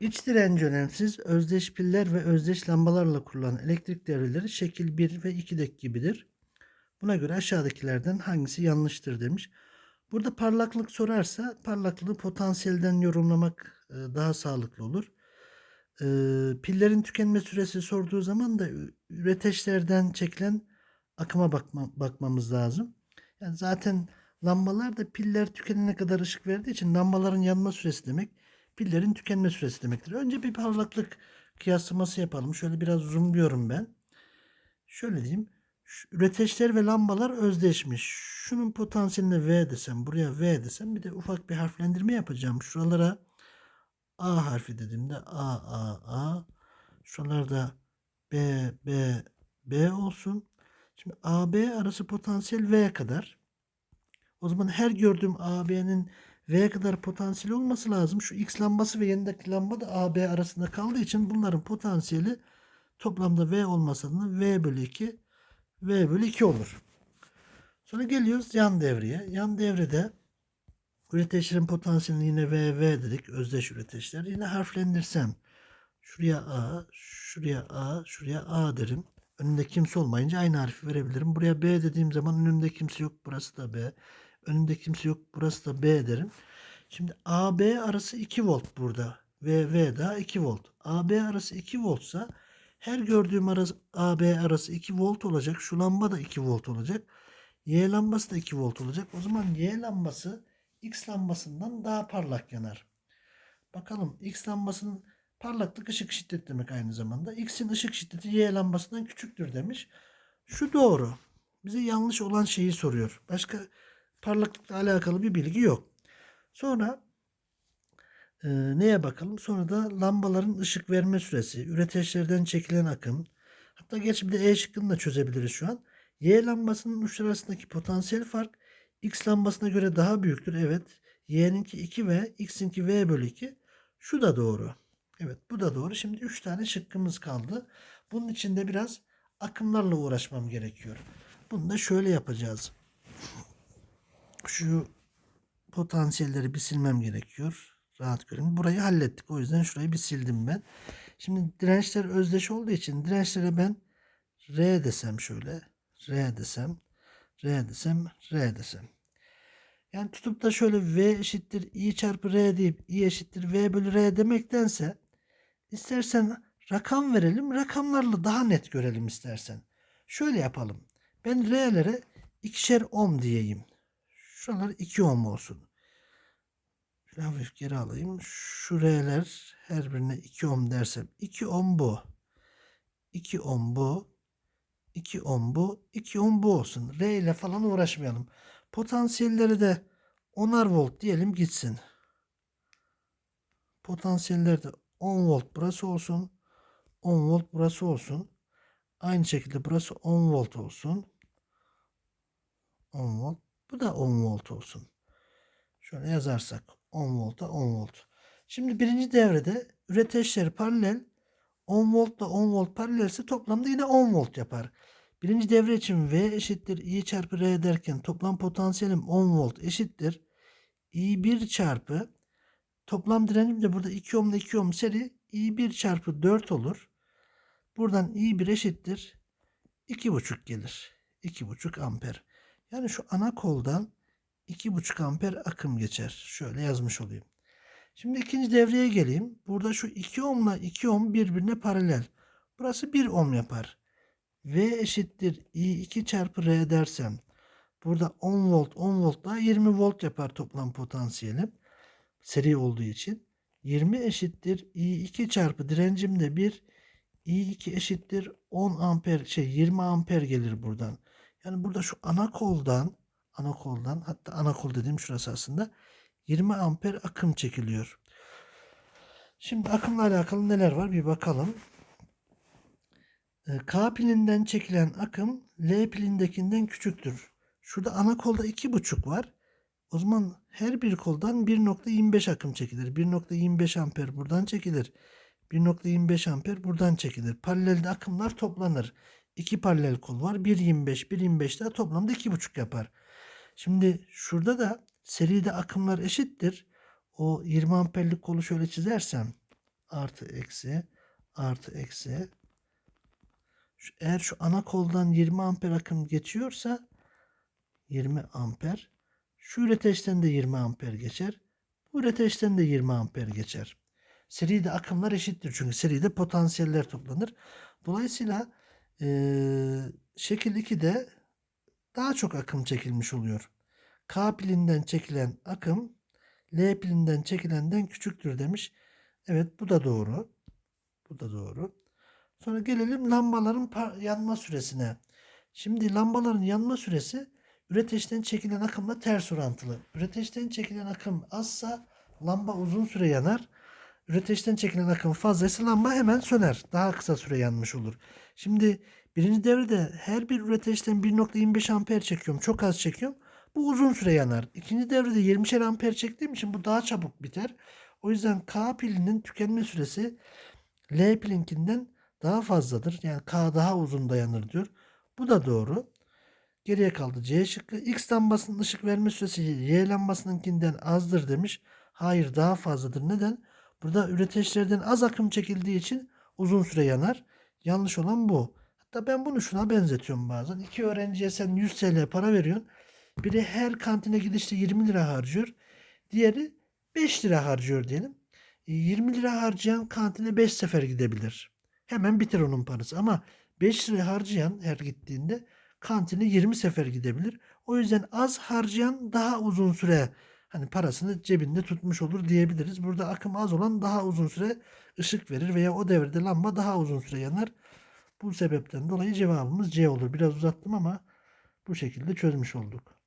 İç direnci önemsiz, özdeş piller ve özdeş lambalarla kurulan elektrik devreleri şekil 1 ve 2'deki gibidir. Buna göre aşağıdakilerden hangisi yanlıştır demiş. Burada parlaklık sorarsa parlaklığı potansiyelden yorumlamak e, daha sağlıklı olur. E, pillerin tükenme süresi sorduğu zaman da üreteçlerden çekilen akıma bakma, bakmamız lazım. Yani zaten lambalar da piller tükenene kadar ışık verdiği için lambaların yanma süresi demek pillerin tükenme süresi demektir. Önce bir parlaklık kıyaslaması yapalım. Şöyle biraz zoomluyorum ben. Şöyle diyeyim. Üreteçler ve lambalar özdeşmiş. Şunun potansiyeline V desem, buraya V desem bir de ufak bir harflendirme yapacağım. Şuralara A harfi dediğimde A, A, A. Şuralarda B, B, B olsun. Şimdi AB arası potansiyel V kadar. O zaman her gördüğüm AB'nin V kadar potansiyeli olması lazım. Şu X lambası ve yanındaki lamba da AB arasında kaldığı için bunların potansiyeli toplamda V olmasa da V bölü 2 V bölü 2 olur. Sonra geliyoruz yan devreye. Yan devrede üreteçlerin potansiyelini yine V, V dedik. Özdeş üreteçler. Yine harflendirsem şuraya A, şuraya A, şuraya A derim. Önünde kimse olmayınca aynı harfi verebilirim. Buraya B dediğim zaman önümde kimse yok. Burası da B. Önümde kimse yok. Burası da B derim. Şimdi AB arası 2 volt burada. Ve V daha 2 volt. AB arası 2 voltsa her gördüğüm arası, AB arası 2 volt olacak. Şu lamba da 2 volt olacak. Y lambası da 2 volt olacak. O zaman Y lambası X lambasından daha parlak yanar. Bakalım X lambasının parlaklık ışık şiddeti demek aynı zamanda. X'in ışık şiddeti Y lambasından küçüktür demiş. Şu doğru. Bize yanlış olan şeyi soruyor. Başka parlaklıkla alakalı bir bilgi yok. Sonra e, neye bakalım? Sonra da lambaların ışık verme süresi, üreteçlerden çekilen akım. Hatta gerçi bir de E şıkkını da çözebiliriz şu an. Y lambasının uçları arasındaki potansiyel fark X lambasına göre daha büyüktür. Evet. Y'ninki 2V, X'inki V bölü 2. Şu da doğru. Evet bu da doğru. Şimdi 3 tane şıkkımız kaldı. Bunun için de biraz akımlarla uğraşmam gerekiyor. Bunu da şöyle yapacağız. Şu potansiyelleri bir silmem gerekiyor. Rahat görün. Burayı hallettik. O yüzden şurayı bir sildim ben. Şimdi dirençler özdeş olduğu için dirençlere ben R desem şöyle. R desem. R desem. R desem. Yani tutup da şöyle V eşittir I çarpı R deyip I eşittir V bölü R demektense istersen rakam verelim. Rakamlarla daha net görelim istersen. Şöyle yapalım. Ben R'lere ikişer ohm diyeyim. Şuralar 2 ohm olsun. Şöyle hafif geri alayım. Şu R'ler her birine 2 ohm dersem 2 ohm bu. 2 ohm bu. 2 ohm bu. 2 ohm bu olsun. R ile falan uğraşmayalım. Potansiyelleri de 10'ar volt diyelim gitsin. Potansiyelleri de 10 volt burası olsun. 10 volt burası olsun. Aynı şekilde burası 10 volt olsun. 10 volt. Bu da 10 volt olsun. Şöyle yazarsak 10 volta 10 volt. Şimdi birinci devrede üreteçleri paralel 10 volt da 10 volt paralelse toplamda yine 10 volt yapar. Birinci devre için V eşittir I çarpı R derken toplam potansiyelim 10 volt eşittir. I1 çarpı toplam direncim de burada 2 ohm ile 2 ohm seri I1 çarpı 4 olur. Buradan I1 eşittir 2,5 gelir. 2,5 amper. Yani şu ana koldan 2,5 amper akım geçer. Şöyle yazmış olayım. Şimdi ikinci devreye geleyim. Burada şu 2 ohmla 2 ohm birbirine paralel. Burası 1 ohm yapar. V eşittir I2 çarpı R dersem burada 10 volt 10 volt daha 20 volt yapar toplam potansiyelim. Seri olduğu için. 20 eşittir I2 çarpı direncim de 1 I2 eşittir 10 amper şey 20 amper gelir buradan. Yani burada şu ana koldan ana koldan hatta ana kol dediğim şurası aslında 20 amper akım çekiliyor. Şimdi akımla alakalı neler var bir bakalım. Ee, K pilinden çekilen akım L pilindekinden küçüktür. Şurada ana kolda 2,5 var. O zaman her bir koldan 1.25 akım çekilir. 1.25 amper buradan çekilir. 1.25 amper buradan çekilir. Paralelde akımlar toplanır. İki paralel kol var. 1.25, 1.25 daha toplamda 2.5 yapar. Şimdi şurada da seride akımlar eşittir. O 20 amperlik kolu şöyle çizersem artı eksi artı eksi. Eğer şu ana koldan 20 amper akım geçiyorsa 20 amper. Şu üreteçten de 20 amper geçer. Bu üreteçten de 20 amper geçer. Seride akımlar eşittir çünkü seride potansiyeller toplanır. Dolayısıyla eee, şekil 2'de daha çok akım çekilmiş oluyor. K pilinden çekilen akım L pilinden çekilenden küçüktür demiş. Evet bu da doğru. Bu da doğru. Sonra gelelim lambaların yanma süresine. Şimdi lambaların yanma süresi üreteçten çekilen akımla ters orantılı. Üreteçten çekilen akım azsa lamba uzun süre yanar. Üreteçten çekilen akım fazlaysa lamba hemen söner. Daha kısa süre yanmış olur. Şimdi birinci devrede her bir üreteçten 1.25 amper çekiyorum. Çok az çekiyorum. Bu uzun süre yanar. İkinci devrede 20'şer amper çektiğim için bu daha çabuk biter. O yüzden K pilinin tükenme süresi L pilinkinden daha fazladır. Yani K daha uzun dayanır diyor. Bu da doğru. Geriye kaldı C şıkkı. X lambasının ışık verme süresi Y lambasınınkinden azdır demiş. Hayır daha fazladır. Neden? Burada üreteçlerden az akım çekildiği için uzun süre yanar. Yanlış olan bu. Hatta ben bunu şuna benzetiyorum bazen. İki öğrenciye sen 100 TL para veriyorsun. Biri her kantine gidişte 20 lira harcıyor. Diğeri 5 lira harcıyor diyelim. E, 20 lira harcayan kantine 5 sefer gidebilir. Hemen biter onun parası. Ama 5 lira harcayan her gittiğinde kantine 20 sefer gidebilir. O yüzden az harcayan daha uzun süre hani parasını cebinde tutmuş olur diyebiliriz. Burada akım az olan daha uzun süre ışık verir veya o devirde lamba daha uzun süre yanar. Bu sebepten dolayı cevabımız C olur. Biraz uzattım ama bu şekilde çözmüş olduk.